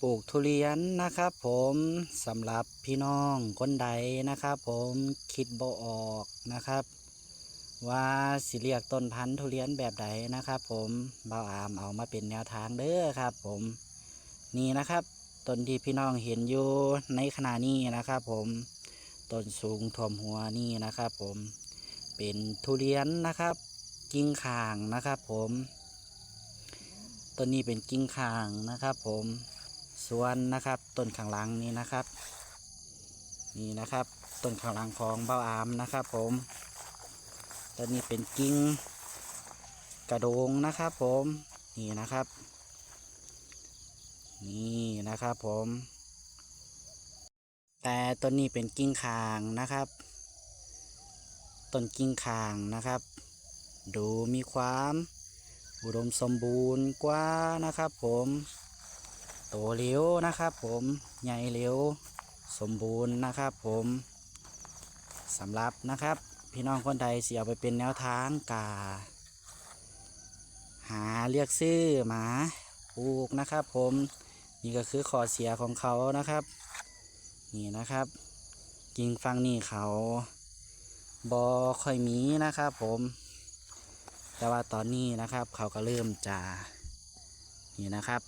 ปลูกทุเรียนนะครับ ผมสำหรับพี่น้องคนใดนะครับ ผมคิดบ่ออกนะครับ ว่าสิเรียกต้นพันธุ์ทุเรียนแบบใดนะครับ ผมเบาอามเอามาเป็นแนวทางเด้อครับ ผมนี่นะครับต้นที่พี่น้องเห็นอยู่ในขณะนี้นะครับ ผมต้นสูงท่วมหัวนี่นะครับ ผมเป็นทุเรียนนะครับกิ่งข่างนะครับ ผมต้นนี้เป็นกิ่งข่างนะครับ ผม ส่วนนะครับ ต้นข้างหลังนี้นะครับ นี่นะครับ ต้นข้างหลังของเบ้าอามนะครับ ผมต้นนี้เป็นกิ่งกระโดงนะครับ ผมนี่นะครับ นี่นะครับผม แต่ต้นนี้เป็นกิ่งข่างนะครับต้นกิ่งข่างนะครับ ดูมีความอุดมสมบูรณ์กว่านะครับผม โตเร็วนะครับ ผมใหญ่เร็วสมบูรณ์นะครับ ผมสำหรับนะครับ พี่น้องคนใดเสียไปเป็นแนวทางกาหาเรียกซื้อหมาปลูกนะครับ ผมนี่ก็คือขอเสียของเขานะครับ นี่นะครับกิ่งฟังนี่เขาบอค่อยมีนะครับ ผม แต่ว่าตอนนี้นะครับ เขาก็เริ่มจะนี่นะครับ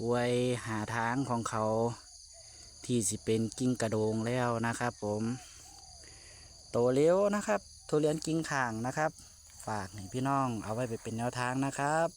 อวยหาทางของเขา ที่สิเป็นกิ้งกระโดงแล้วนะครับผมโตเร็วนะครับทุเรียนกิ้งข่างนะครับ ฝากให้พี่น้องเอาไว้ไปเป็นแนวทางนะครับ